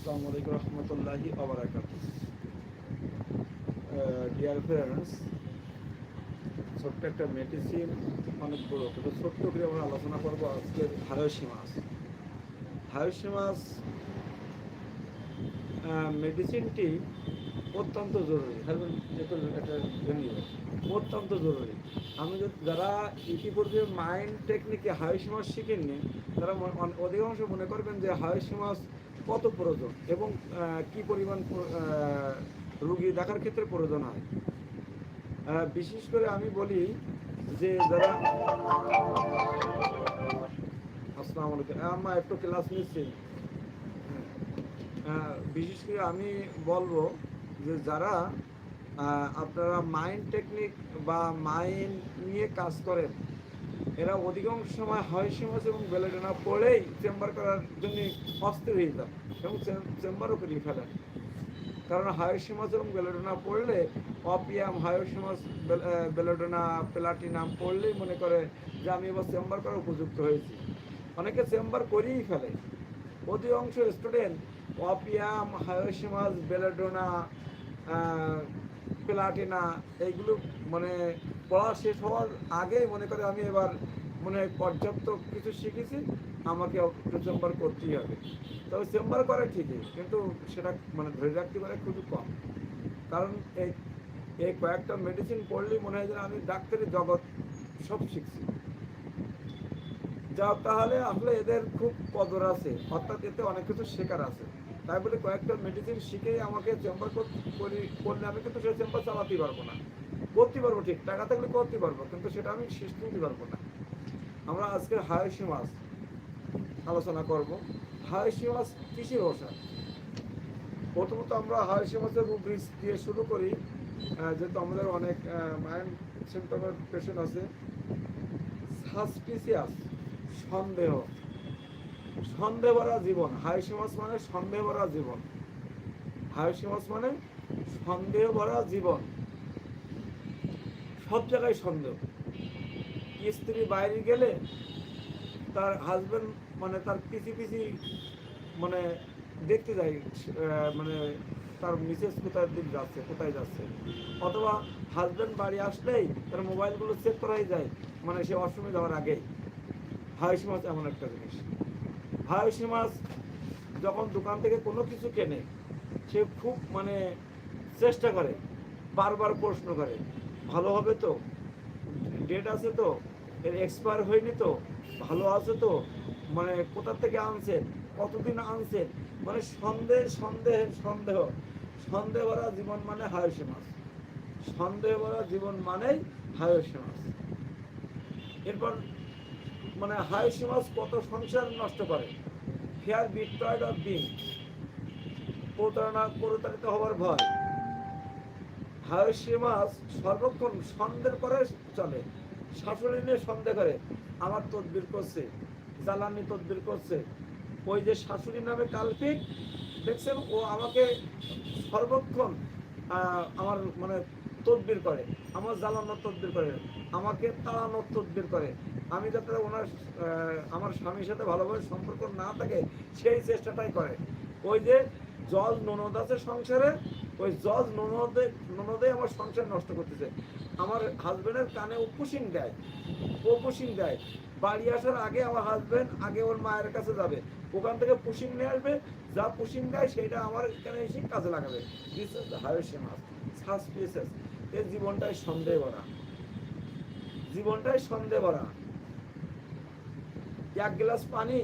আসসালামু আলাইকুম রহমতুল্লাহি ডিয়ার ফ্রেন্ডস ছোট্ট একটা মেডিসিন অনেক বড়। কিন্তু ছোট্ট করে আমরা আলোচনা করব আজকে হায়োসি মাছ হায়োসি মাছ মেডিসিনটি অত্যন্ত জরুরি। অত্যন্ত জরুরি। আমি যারা ইতিপূর্বে মাইন্ড টেকনিকে হায়োসি মাছ শিখেননি, তারা অধিকাংশ মনে করবেন যে হায়োসি মাছ কত প্রয়োজন এবং কি পরিমাণ রুগী দেখার ক্ষেত্রে প্রয়োজন হয়? বিশেষ করে আমি বলি যে যারা আসসালামু আলাইকুম। আমার একটু ক্লাস নিচ্ছি। বিশেষ করে আমি বলব যে যারা আপনারা মাইন্ড টেকনিক বা মাইন্ড নিয়ে কাজ করেন, এরা অধিকাংশ সময় হাইসি মাছ এবং বেলেডোনা পড়েই চেম্বার করার জন্য অস্থির হয়ে যান। এবং চেম্বারও করিয়ে ফেলেন কারণ হায়োসি মাছ এবং বেলেডোনা পড়লে, অপিয়াম হায়োসি মাছ বেলেডোনা, প্লাটিনাম পড়লেই মনে করে যে আমি এবার চেম্বার করার উপযুক্ত হয়েছি। অনেকে চেম্বার করেই ফেলে। অধিকাংশ স্টুডেন্ট অপিয়াম হায়োসি মাছ বেলেডোনা প্লাটিনা, এইগুলো মানে পড়া শেষ হওয়ার আগেই মনে করে আমি এবার মনে পর্যাপ্ত কিছু শিখেছি। আমাকে একটু চেম্বার করতেই হবে। তবে চেম্বার করে ঠিকই, কিন্তু সেটা মানে ধরে রাখতে পারে খুবই কম। কারণ এই এই কয়েকটা মেডিসিন পড়লেই মনে হয় যেন আমি ডাক্তারি জগৎ সব শিখছি। যা তাহলে, আসলে এদের খুব কদর আছে, অর্থাৎ এতে অনেক কিছু শেখার আছে। তাই বলে কয়েকটা মেডিসিন শিখেই আমাকে চেম্বার করি করলে আমি কিন্তু সেই চেম্বার চালাতেই পারব না। করতে পারব ঠিক, টাকা থাকলে করতে পারব, কিন্তু সেটা আমি শেষ করতে পারব না। আমরা আজকে হায়সি মাছ আলোচনা করব। হায়সি মাছ কিসের ওষুধ প্রথমত আমরা হায়সি মাছের রুব্রিক্স দিয়ে শুরু করি। যেহেতু আমাদের অনেক মাইন্ড সিমটমের পেশেন্ট আছে। সাসপিসিয়াস সন্দেহ। সন্দেহ ভরা জীবন। হায়সি মাছ মানে সন্দেহ ভরা জীবন। হায়সি মাছ মানে সন্দেহ ভরা জীবন। সব জায়গায় সন্দেহ। স্ত্রী বাইরে গেলে তার হাজবেন্ড মানে তার পিছি পিছি মানে দেখতে যায় মানে তার মিসেস কোথায় দিক যাচ্ছে, কোথায় যাচ্ছে। অথবা হাজবেন্ড বাড়ি আসলেই তার মোবাইলগুলো চেক করাই যায় মানে সে অসময় যাওয়ার আগেই। হাইসি মাছ এমন একটা জিনিস। হাইসি মাছ যখন দোকান থেকে কোনো কিছু কেনে, সে খুব মানে চেষ্টা করে, বারবার প্রশ্ন করে, ভালো হবে তো? ডেট আছে তো? এর এক্সপায়ার হয়নি তো? ভালো আছে তো? মানে কোথা থেকে আনছেন কতদিন আনছেন মানে সন্দেহ সন্দেহ সন্দেহ। সন্দেহ ভরা জীবন মানে হায়সি মাছ। সন্দেহ ভরা জীবন মানেই হায়সি মাছ। এরপর মানে হায়সি মাছ কত সংসার নষ্ট করে? ফেয়ার বিট্রয়েড অফ বিং প্রতারণা, প্রতারিত হওয়ার ভয়। হায়সি মাছ সর্বক্ষণ সন্দেহ করে চলে। শাশুড়ি নিয়ে সন্দেহ করে, আমার তদবির করছে, জ্বালানি তদবির করছে। ওই যে শাশুড়ি নামে কাল্পিক দেখছেন, ও আমাকে সর্বক্ষণ আমার মানে তদবির করে, আমার জ্বালানোর তদবির করে, আমাকে তাড়ানোর তদবির করে। আমি যাতে ওনার আমার স্বামীর সাথে ভালোভাবে সম্পর্ক না থাকে, সেই চেষ্টাটাই করে। ওই যে জল ননদ আছে সংসারে, ওই জজ ননদে ননদে আমার সংসার নষ্ট করতেছে। আমার হাজবেন্ডের কানে পুশিং দেয় পুশিং দেয়। বাড়ি আসার আগে আমার হাজবেন্ড আগে ওর মায়ের কাছে যাবে। ওখান থেকে পুশিং নিয়ে আসবে, যা পুশিং দেয় সেটা আমার এখানে এসে কাজে লাগাবে। জীবনটাই সন্দেহ ভরা। জীবনটাই সন্দেহ ভরা। এক গ্লাস পানি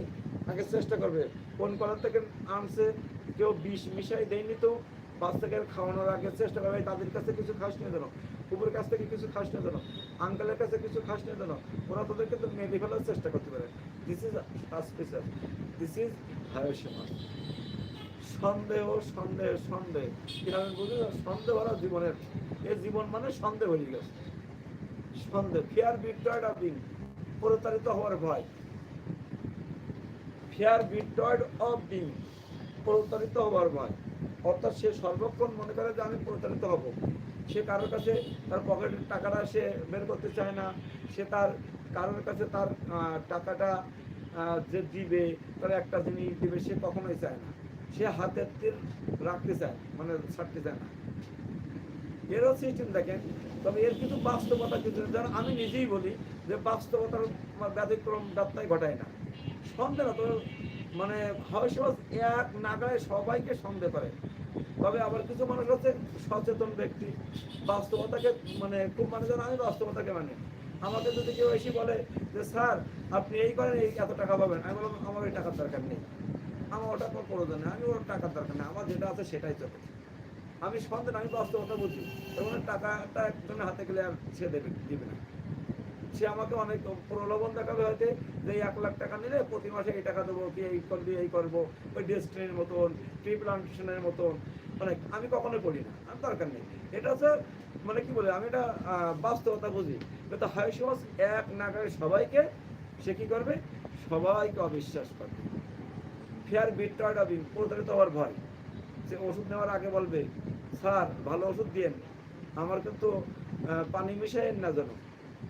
আগে চেষ্টা করবে। কোন কলার থেকে আনছে, কেউ বিষ মিশাই দেয়নি তো। বাচ্চাকে খাওয়ানোর আগে চেষ্টা করবে তাদের কাছে কিছু খাস নিয়ে দেন কুকুরের কাছ থেকে কিছু খাস নিয়ে দেন আঙ্কেলের কাছে কিছু খাস নিয়ে দেন ওরা তোদেরকে তো মেরে ফেলার চেষ্টা করতে পারে। This is suspicious this is hyoscyamus সন্দেহ সন্দেহ সন্দেহ। কীভাবে বুঝলি সন্দেহ ভরা জীবনের, এ জীবন মানে সন্দেহ হয়ে গেছে। সন্দেহ ফিয়ার বিট্রয়েড অফ বিং প্রতারিত হওয়ার ভয়। ফেয়ার বিট্রয়েড অফ বিং প্রতারিত হওয়ার ভয়। অর্থাৎ সে সর্বক্ষণ মনে করে যে আমি প্রতারিত হব। সে কারোর কাছে তার পকেটের টাকাটা সে বের করতে চায় না। সে তার, কারোর কাছে তার টাকাটা যে দিবে, তার একটা জিনিস দিবে, সে কখনোই চায় না। সে হাতের তীর রাখতে চায় মানে ছাড়তে চায় না। এরও সিস্টেম দেখেন, তবে এর কিন্তু বাস্তবতা কিন্তু যেন আমি নিজেই বলি যে বাস্তবতার ব্যতিক্রম ডাক্তাই ঘটায় না। সন্দেহ মানে হয়তো এক নাগায় সবাইকে সন্দেহ করে। তবে আবার কিছু মানুষ আছে, সচেতন ব্যক্তি। বাস্তবতাকে মানে খুব মানে যেন আমি বাস্তবতাকে মানে। আমাকে যদি কেউ এসে বলে যে, স্যার, আপনি এই করেন, এই এত টাকা পাবেন। আমি বললাম, আমার এই টাকার দরকার নেই। আমার ওটা কোনো প্রয়োজন নেই। আমি ওর টাকার দরকার নেই। আমার যেটা আছে সেটাই চলে। আমি সন্দেহ, আমি বাস্তবতা বুঝি। এবং টাকাটা একজনের হাতে গেলে আর সে দেবে, দিবে না। সে আমাকে অনেক প্রলোভন দেখাবে হয়তো, যে এক লাখ টাকা নিলে প্রতি মাসে এই টাকা দেবো, কি এই করবি, এই করব, ওই ডেস্টিনের মতন ট্রি প্লান্টেশনের মতন। মানে আমি কখনোই করি না, আমি দরকার নেই। এটা হচ্ছে মানে কি বলে, আমি এটা বাস্তবতা বুঝি। কিন্তু হাই সমাজ এক নাগারে সবাইকে, সে কি করবে? সবাইকে অবিশ্বাস করবে। ফেয়ার বিট্রয়েড অফ প্রতারিত হওয়ার ভয়। সে ওষুধ নেওয়ার আগে বলবে, স্যার, ভালো ওষুধ দিয়েন। আমার কিন্তু পানি মিশাইয়েন না যেন।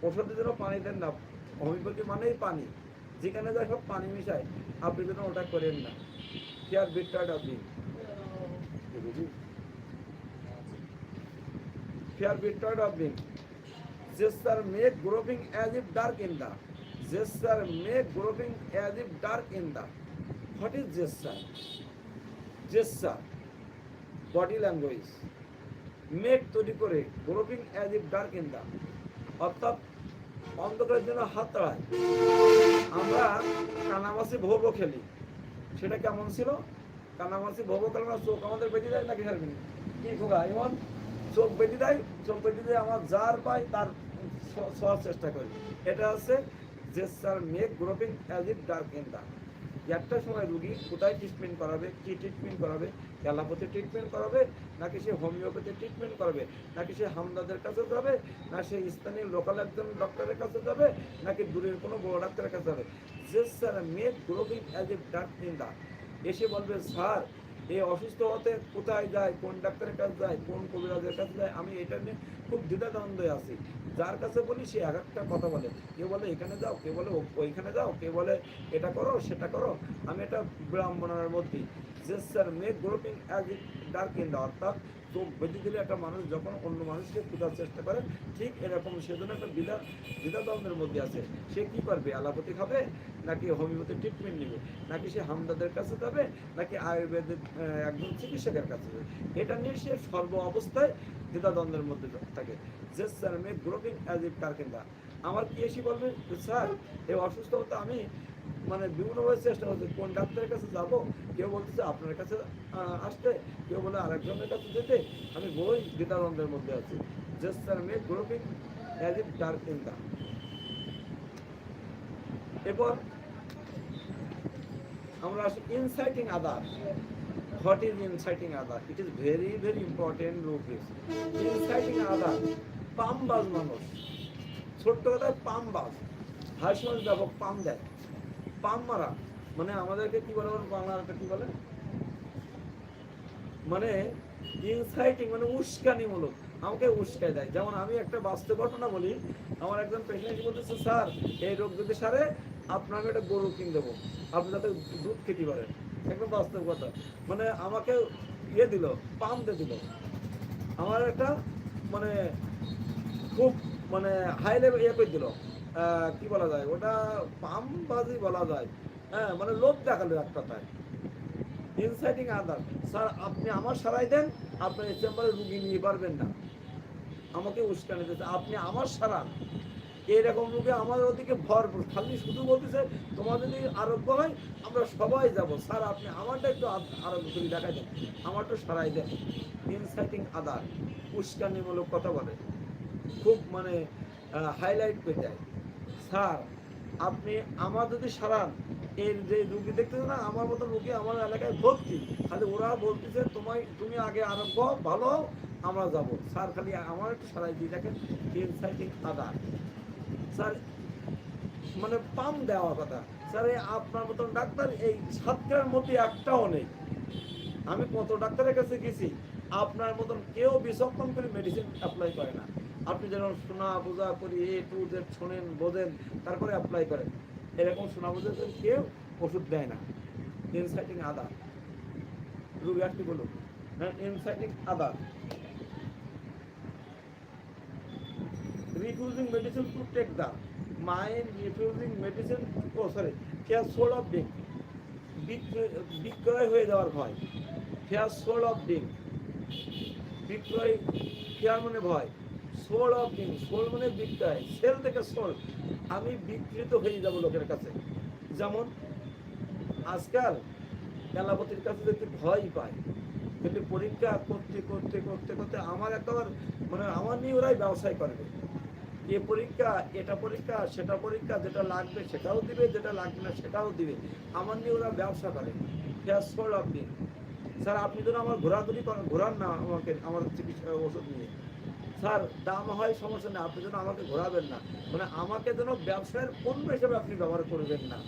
ওষুধ যেন পানি দেন না। হোমিওপ্যাথি মানেই পানি। যেখানে যায় সব পানি মিশায়। আপনি যেন ওটা করেন না। কি আর বিটটা দিন fear bit টয়েট of being gesture make groping as if dark in the gesture make groping as if dark in the what is gesture gesture body language make তৈরি করে groping as if dark in the অর্থাৎ অন্ধকারের জন্য হাত তাড়ায় আমরা কানামাসি ভোগ খেলি। সেটা কেমন ছিল? কানামাসি ভোগ খেলে না চোখ আমাদের বেঁধে দেয় নাকি খেলবি কি খোকা, এমন? চোখ বেঁধে দেয়, চোখ বেঁধে দিয়ে আমার যার পাই তার ছ- চেষ্টা করি। এটা হচ্ছে sir make groping as if dark in the একটা সময় রুগী কোথায় ট্রিটমেন্ট করাবে, কি ট্রিটমেন্ট করাবে? অ্যালোপ্যাথি ট্রিটমেন্ট করাবে, নাকি সে হোমিওপ্যাথি ট্রিটমেন্ট করাবে? নাকি সে হামদাদের কাছে যাবে? না সে স্থানীয় লোকাল একজন ডক্টরের কাছে যাবে? নাকি দূরের কোনো বড় ডাক্তারের কাছে যাবে? যে sir make groping as a dark in the এসে বলবে, স্যার এই অসুস্থ হতে কোথায় যায়? কোন ডাক্তারের কাছে যায়? কোন কবিরাজের কাছে যায়? আমি এটা নিয়ে খুব দ্বিধাদ্বন্দ্বে আছি। যার কাছে বলি সে এক একটা কথা বলে। কেউ বলে এখানে যাও। কেউ বলে ওইখানে যাও। কেউ বলে এটা করো সেটা করো। আমি এটা ব্রাহ্মণের মধ্যে। যে sir make groping as dark in অর্থাৎ চোখ বেঁধে দিলে একটা মানুষ যখন অন্য মানুষকে খোঁজার চেষ্টা করে ঠিক এরকম সেজন্য একটা দ্বিধা দ্বিধাদ্বন্দ্বের মধ্যে আছে। সে কি করবে? অ্যালোপ্যাথি খাবে? নাকি হোমিওপ্যাথি ট্রিটমেন্ট নেবে? নাকি সে হামদাদের কাছে যাবে? নাকি আয়ুর্বেদিক আহ, একজন চিকিৎসকের কাছে যাবে? এটা নিয়ে সে সর্ব অবস্থায় দ্বিধাদ্বন্দ্বের মধ্যে থাকে। যে sir make groping as if dark in the আমার কি এসে বলবে? স্যার এই অসুস্থ হতে আমি মানে বিভিন্নভাবে চেষ্টা করছি। কোন ডাক্তারের কাছে যাব? কেউ বলতেছে আপনার কাছে আসতে। কেউ বলে আরেকজনের কাছে যেতে। আমি বই দ্বিধাদ্বন্দ্বের মধ্যে আছি। যে sir me groping as if dark এরপর, আমরা আসি inciting other what is inciting other it is very very important রূপ ইনসাইটিং আদার পামবাজ মানুষ ছোট্ট কথায় পামবাজ হাসিমাজ ব্যাপক পাম দেয় পাম মারা মানে আমাদেরকে কি বলে বলুন বাংলা একটা কি বলে মানে ইনসাইটিং মানে উস্কানিমূলক আমাকে উস্কায় দেয় যেমন আমি একটা বাস্তব ঘটনা বলি আমার একজন পেশেন্ট বলতেছে স্যার এই রোগ যদি সারে আপনার আমি একটা গরু কিনে দেবো আপনি যাতে দুধ খেতে পারেন একদম বাস্তব কথা। মানে আমাকে ইয়ে দিল পাম দিয়ে দিল। আমার একটা মানে খুব মানে হাই লেভেল ইয়ে করে দিল। কি বলা যায়? ওটা পামবাজি বলা যায়। হ্যাঁ মানে লোভ দেখাল এক কথায়। ইনসাইটিং আদার স্যার, আপনি আমার সারাই দেন, আপনি এই চেম্বারে রুগী নিয়ে পারবেন না। আমাকে উস্কানি দিচ্ছে আপনি আমার সারান। এইরকম রোগে আমাদের ওদিকে ভরপুর। খালি শুধু বলতেছে তোমার যদি আরোগ্য হয়, আমরা সবাই যাব। স্যার, আপনি আমারটা একটু আরোগ্য করে, দেখাই দেন। আমারটা সারাই দেন। ইনসাইটিং আদার উস্কানিমূলক কথা বলে। খুব মানে হাইলাইট করে দেয়। স্যার, আপনি আমার যদি সারান, এর যে রুগী দেখতেছে না, আমার মতো রুগী আমার এলাকায় ভর্তি। খালি ওরা বলতেছে, তোমায়, তুমি আগে আরোগ্য ভালো আমরা যাব। স্যার, খালি আমার একটু সারাই দিয়ে দেখেন। ইনসাইটিং আদার স্যার মানে পাম দেওয়া কথা। স্যার, এই আপনার মতন ডাক্তার এই সাতটার মধ্যে একটাও নেই। আমি কত ডাক্তারের কাছে গেছি, আপনার মতন কেউ বিচক্ষণ করে মেডিসিন অ্যাপ্লাই করে না। আপনি যেন শোনা বোঝা করি এ টু জেড শোনেন, বোঝেন, তারপরে অ্যাপ্লাই করেন। এরকম শোনা বোঝা কেউ ওষুধ দেয় না। ইনসাইটিং আদা। রুগী আসতে বলুন। ইনসাইটিক আদার refusing medicine to take the mind, refusing medicine oh sorry, fear soul of being. বিক্রয় হয়ে যাওয়ার ভয়। ফেয়ার সোল অফ বিং বিক্রয় ফেয়ার মানে ভয়। সোল অফ বিং সোল মানে বিক্রয়। সেল থেকে সোল আমি বিকৃত হয়ে যাব লোকের কাছে। যেমন, আজকাল এলাপতির কাছে যদি ভয় পায় কিন্তু পরীক্ষা করতে করতে করতে করতে আমার একেবারে মানে আমার নিয়ে ওরাই ব্যবসায় করবে এ পরীক্ষা, এটা পরীক্ষা, সেটা পরীক্ষা, যেটা লাগবে সেটাও দিবে, যেটা লাগবে না সেটাও দিবে। আমার নিয়ে ওরা ব্যবসা করে। সোল অফ বিং স্যার, আপনি যেন আমার ঘোরাঘুরি করেন, ঘোরান না আমাকে, আমার চিকিৎসা ওষুধ নিয়ে। স্যার, দাম হয় সমস্যা নেই, আপনি যেন আমাকে ঘোরাবেন না। মানে আমাকে যেন ব্যবসায়ের পণ্য হিসেবে আপনি ব্যবহার করবেন না।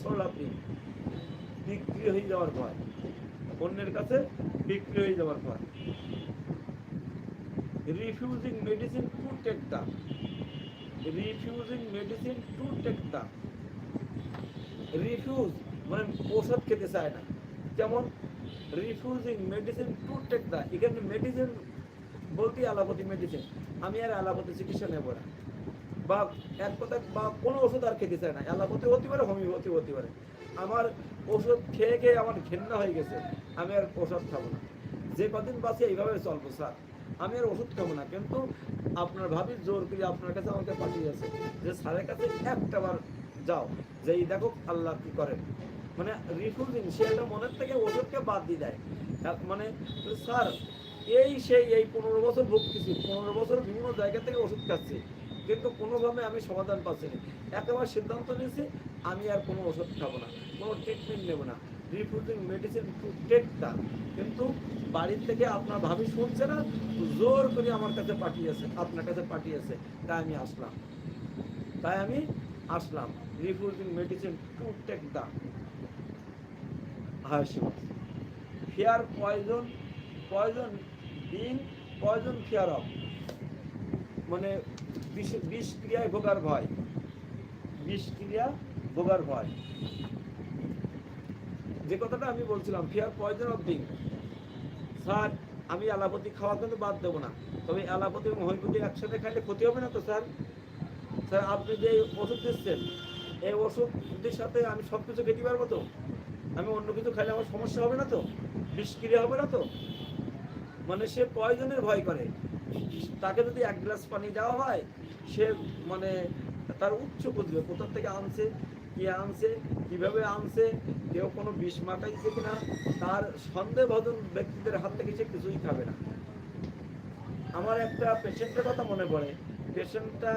সোল অফ বিং বিক্রি হয়ে যাওয়ার ভয়। অন্যের কাছে বিক্রি হয়ে যাওয়ার ভয়। Refusing medicine take the refusing medicine to take the refuse মানে ওষুধ খেতে চায় না। যেমন এখানে বলতে মেডিসিন আমি আর চিকিৎসা নেব না। বা এক কথা, বা কোনো ওষুধ আর খেতে চায় না। অ্যালোপ্যাথি হতে পারে হোমিওপ্যাথি হতে পারে। আমার ওষুধ খেয়ে খেয়ে আমার ঘেন্না হয়ে গেছে। আমি আর ওষুধ খাব না। যে কদিন বাঁচে এইভাবে চলবো, স্যার। আমি আর ওষুধ খাব না, কিন্তু আপনার ভাবি জোর করে আপনার কাছে আমাকে পাঠিয়েছে যে, স্যারের কাছে একটা বার যাও যে এই দেখো আল্লাহ কি করেন। মানে রিফিউজিং সে একটা মনের থেকে ওষুধকে বাদ দিয়ে দেয়। মানে স্যার, এই সেই, এই পনেরো বছর ভুগতেছি, পনেরো বছর বিভিন্ন জায়গা থেকে ওষুধ খাচ্ছি, কিন্তু কোনোভাবে আমি সমাধান পাচ্ছি না। একেবারে সিদ্ধান্ত নিয়েছি, আমি আর কোনো ওষুধ খাব না, কোনো ট্রিটমেন্ট নেব না। রিফিউজিং মেডিসিন টু টেক কিন্তু বাড়ির থেকে আপনার ভাবি শুনছে না, জোর করে আমার কাছে পাঠিয়েছে, আপনার কাছে পাঠিয়েছে। তাই আমি আসলাম। তাই আমি আসলাম। Refusing medicine to take the hyoscyamus fear poison poison being poison fear of. মানে বিষ বিষ ক্রিয়ায় ভোগার ভয়। বিষ ক্রিয়া ভোগার ভয়। যে কথাটা আমি বলছিলাম fear poison of being sir, আমি অ্যালাপতি খাওয়া কিন্তু বাদ দেবো না। তবে অ্যালাপতি এবং হোমিওপ্যাথি একসাথে খাইলে ক্ষতি হবে না তো, স্যার? স্যার, আপনি যে ওষুধ দিচ্ছেন, এই ওষুধের সাথে আমি সব কিছু খেতে পারব তো? আমি অন্য কিছু খাইলে আমার সমস্যা হবে না তো? বিষক্রিয়া হবে না তো? মানে সে পয়জনের ভয় করে। তাকে যদি এক গ্লাস পানি দেওয়া হয়, সে মানে তার উচ্চ বুঝবে, কোথা থেকে আনছে, কি আনছে, কীভাবে আনছে কেউ কোনো বিষ মাখাইছে কিনা, তার সন্দেহভাজন ব্যক্তিদের হাত থেকে সে কিছুই খাবে না। আমার একটা পেশেন্টের কথা মনে পড়ে। পেশেন্টটা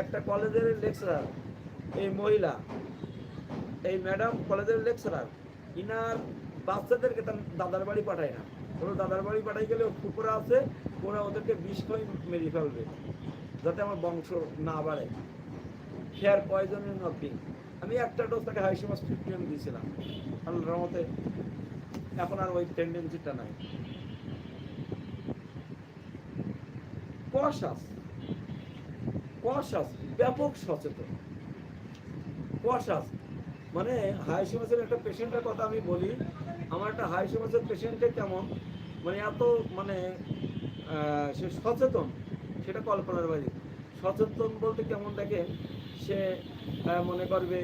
একটা কলেজের লেকচারার, এই মহিলা। এই ম্যাডাম কলেজের লেকচারার। ইনার বাচ্চাদেরকে তার দাদার বাড়ি পাঠায় না। কোনো দাদার বাড়ি পাঠাই গেলে কুকুরা আছে, ওরা ওদেরকে বিষ খাই মেরে ফেলবে, যাতে আমার বংশ না বাড়ে। ফেয়ার পয়জনিং নথিং আমি একটা ডোজ তাকে হাইসোমাস ফিফটিন দিয়েছিলাম। আল্লাহর রহমতে এখন আর ওই টেন্ডেন্সিটা নাই। কশাস কশাস ব্যাপক সচেতন। কশাস মানে হাইসোমাসের একটা পেশেন্টের কথা আমি বলি, আমার একটা হাইসোমাসের পেশেন্টে কেমন? মানে এত মানে সে সচেতন, সেটা কল্পনার বাইরে। সচেতন বলতে কেমন দেখে, সে মনে করবে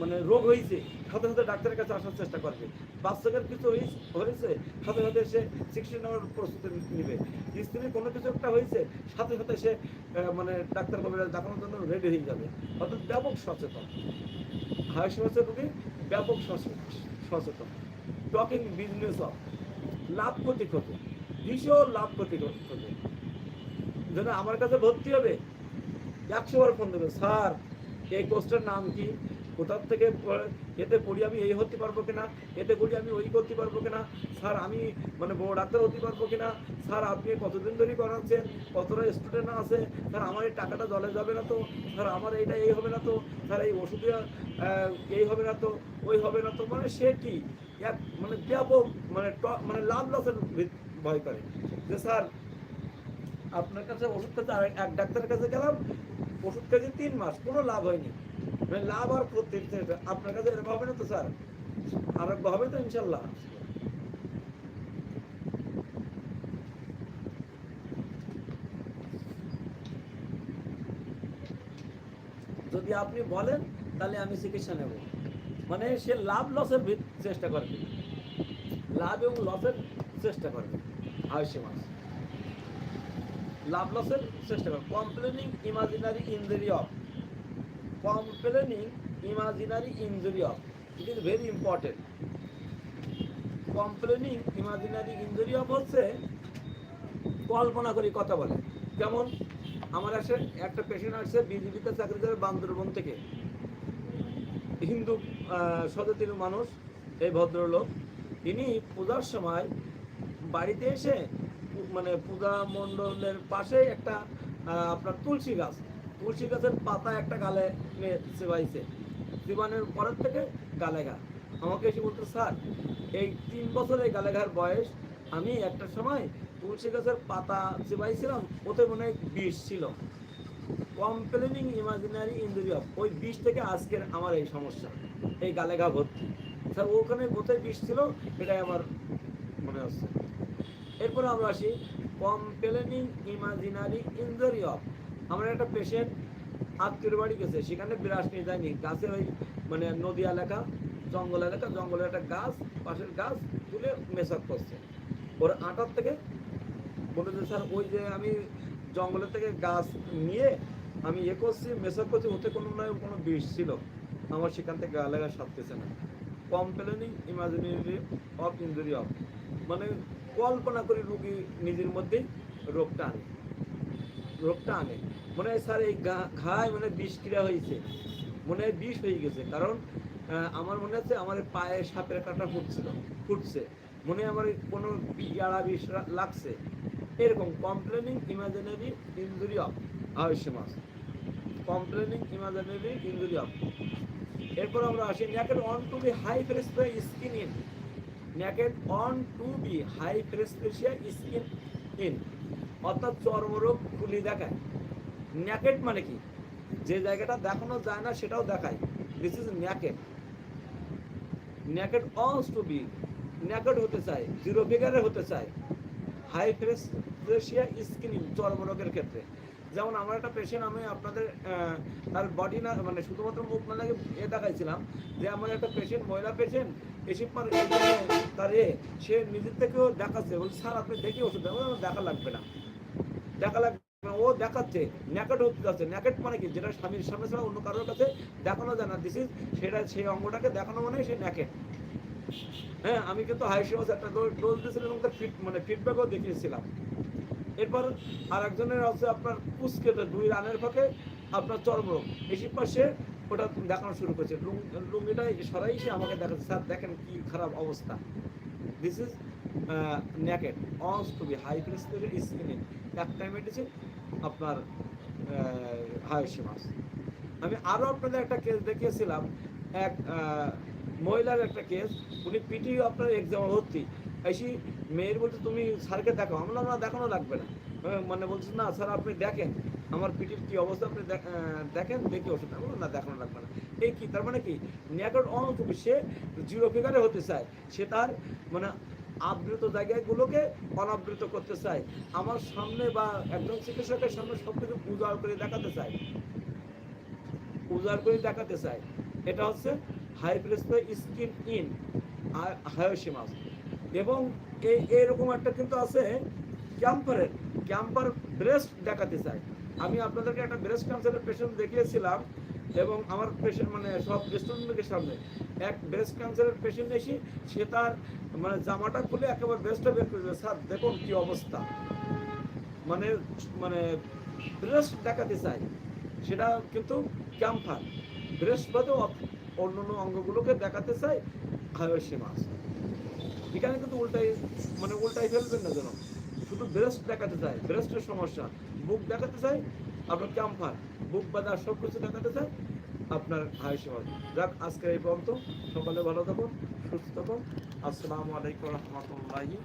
মানে রোগ হয়েছে, সাথে সাথে ডাক্তারের কাছে আসার চেষ্টা করবে। বাচ্চাদের কিছু হয়েছে সাথে সাথে সে চিকিৎসা নেওয়ার প্রস্তুতি নিবে। স্ত্রীর কোনো কিছু একটা হয়েছে, সাথে সাথে সে মানে ডাক্তার কবিরাজ দেখানোর জন্য রেডি হয়ে যাবে। অর্থাৎ ব্যাপক সচেতন। হাইসমাসের রোগী ব্যাপক সচেতন টকিং বিজনেস অফ লাভ ক্ষতি ক্ষতি, ভীষণ লাভ ক্ষতি ক্ষতি যেন আমার কাছে ভর্তি হবে, একশো বার ফোন দেবে, স্যার এই কোর্সটার নাম কি? কোথার থেকে এতে পড়ি আমি এই হতে পারব কিনা? এতে পড়ি আমি ওই করতে পারব কিনা? স্যার, আমি মানে বড় ডাক্তার হতে পারব কিনা? স্যার, আপনি কতদিন ধরে করাচ্ছেন কতটা স্টুডেন্ট আছে? স্যার, আমার এই টাকাটা জলে যাবে না তো? স্যার, আমার এইটা এই হবে না তো? স্যার, এই ওষুধে এই হবে না তো? ওই হবে না তো? মানে সে কি? এক মানে ব্যাপক মানে মানে লাভ লসের ভয় করে। যে স্যার আপনার কাছে ওষুধ আর এক ডাক্তারের কাছে গেলাম, ওষুধ খেয়েছি তিন মাস, কোনো লাভ হয়নি। মানে লাভ আর ক্ষতি আপনার কাছে এরকম হবে না তো স্যার? আরোগ্য হবে তো ইনশাল্লাহ। যদি আপনি বলেন, তাহলে আমি চিকিৎসা নেব। মানে সে লাভ লসের চেষ্টা করবে। লাভ এবং লসের চেষ্টা করবে। আয়ুষ্য মাস লাভ লসের চেষ্টা করবে complaining imaginary injury of complaining imaginary injury of it is very important complaining imaginary injury of হচ্ছে কল্পনা করি কথা বলে। যেমন আমার আসে একটা পেশেন্ট আসছে বিজেপিতে চাকরি করে বান্দরবন থেকে। হিন্দু সচেতন মানুষ, এই ভদ্রলোক। তিনি পূজার সময় বাড়িতে এসে মানে পূজা মণ্ডলের পাশে একটা আপনার তুলসী গাছ। তুলসী গাছের পাতা একটা গালে চেবাইছে চিবানোর পরের থেকে গালে ঘা আমাকে এসে বলতো, স্যার, এই তিন বছর এই গালে ঘার বয়স, আমি একটা সময় তুলসী গাছের পাতা চিবাইছিলাম ওতে মনে হয় বিষ ছিল। কমপ্লেনিং ইমাজিনারি অফ ওই বিষ থেকে আজকের আমার এই সমস্যা, এই গালে ঘা ভর্তি। স্যার, ওখানে কোথায় বিষ ছিল, এটাই আমার মনে হচ্ছে। এরপরে আমরা আসি কমপ্লেনিং ইমাজিনারি ইঞ্জুরি অফ আমার একটা পেশেন্ট আত্মীয় বাড়ি গেছে, সেখানে বিরাস নিয়ে যায়নি। গাছের ওই মানে নদী এলাকা, জঙ্গল এলাকা জঙ্গলের একটা গাছ, পাশের গাছ তুলে মেসাক করছে। ওর আটার থেকে বলে যে, স্যার, ওই যে আমি জঙ্গলের থেকে গাছ নিয়ে আমি ইয়ে করছি মেসাক করছি, ওতে কোনো নয় কোনো বিষ ছিল। আমার সেখান থেকে গা সারতেছে না। Complaining imaginary of injury of মানে কল্পনা করে রুগী নিজের মধ্যেই রোগটা আনে। রোগটা আনে। মনে হয়, স্যার, এই ঘায় মানে বিষ ক্রিয়া হয়েছে। মনে হয় বিষ হয়ে গেছে। কারণ আমার মনে হচ্ছে আমার পায়ে সাপের কাটা ফুটছিল, ফুটছে। মনে হয় আমার কোনো ইয়াড়া বিষ লাগছে। এরকম কমপ্লেনিং ইমাজিনারি ইঞ্জুরি অফ আয়ুষ্য মাস কমপ্লেনিং ইমাজিনারি ইঞ্জুরি অফ এরপর আমরা আসি naked on to be high প্রেসপ্রে skin in naked on to be high প্রেসপ্রেশিয়া skin in. অর্থাৎ চর্মরোগ খুলি দেখায়। ন্যাকেড মানে কি? যে জায়গাটা দেখানো যায় না, সেটাও দেখায়। This is naked naked wants to be naked হতে চায়, জিরো ফিগারে হতে চায়। হাই প্রেসিয়া স্কিনিং চর্মরোগের ক্ষেত্রে। যেমন আমার একটা পেশেন্ট আমি আপনাদের তার বডি না মানে শুধুমাত্র মুখ না লাগে এ দেখাইছিলাম যে আমার একটা পেশেন্ট মহিলা পেশেন্ট এসে তার এ, সে নিজের থেকেও দেখাচ্ছে। বলছে স্যার, আপনি ওষুধ দেখা লাগবে না। দেখা লাগবে ও দেখাচ্ছে ন্যাকেট হতে যাচ্ছে। ন্যাকেট মানে কি? যেটা স্বামীর সামনে ছাড়া অন্য কারোর কাছে দেখানো যায় না। দিস ইজ সেটা, সেই অঙ্গটাকে দেখানো মানে সে ন্যাকেট হ্যাঁ আমি কিন্তু হাই হাইসিমাস একটা ডোজ দিয়েছিলাম এবং তার ফিট মানে ফিডব্যাকও দেখিয়েছিলাম। এরপর আর একজনের আছে আপনার পুস্কেতে দুই রানের ফাঁকে আপনার চর্মরোগ এসে পাশে ওটা দেখানো শুরু করেছে। লুঙ্গিটা সরাই সে আমাকে দেখাচ্ছে, স্যার, দেখেন কি খারাপ অবস্থা। This is naked wants to be high president skinning একটা মেডিসিন আপনার হাইসিমাস আমি আরও আপনাদের একটা কেস দেখিয়েছিলাম। এক মহিলার একটা কেস উনি পিটি আপনার এক্সাম ভর্তি। এসি মেয়ের বলতে তুমি স্যারকে দেখো আমরা দেখানো লাগবে না। মানে বলছে না, স্যার, আপনি দেখেন, আমার পিটির কি অবস্থা, আপনি দেখ- দেখেন, দেখি ওষুধ আমি না, দেখানো লাগবে না। এই কি, তার মানে কি ন্যাকড অনটুকু সে জিরো ফিগারে হতে চায়, সে তার মানে আবৃত জায়গাগুলোকে অনাবৃত করতে চায়, আমার সামনে বা একজন চিকিৎসকের সামনে সব কিছু উজাড় করে দেখাতে চায়। উজাড় করে দেখাতে চায়। এটা হচ্ছে হাই প্রেসপে স্কিন ইন হায়োসিমাস। এবং এই এরকম একটা কিন্তু আছে, ক্যাম্পারের ক্যাম্পার ব্রেস্ট দেখাতে চাই। আমি আপনাদেরকে একটা ব্রেস্ট ক্যান্সারের পেশেন্ট দেখিয়েছিলাম এবং আমার পেশেন্ট মানে সব রেস্টুরেন্টের সামনে। এক ব্রেস্ট ক্যান্সারের পেশেন্ট এসে সে তার মানে জামাটা খুলে একেবারে ব্রেস্টটা বের করে স্যার, দেখুন কি অবস্থা। মানে মানে ব্রেস্ট দেখাতে চাই। সেটা কিন্তু ক্যাম্পার ব্রেস্ট বাদেও অন্য অন্য অঙ্গগুলোকে দেখাতে চায় হায়োসি মাছ এখানে কিন্তু উল্টাই মানে উল্টাই ফেলবেন না যেন। শুধু ব্রেস্ট দেখাতে চায় ব্রেস্টের সমস্যা। বুক দেখাতে চায়, আপনার ক্যাম্পার বুক বাদা সব কিছু দেখাতে চায়, আপনার হাই সহজ যাক, আজকের এই পর্যন্ত, সকালে ভালো থাকুন, সুস্থ থাকুন। আসসালামু আলাইকুম রহমতুল্লাহি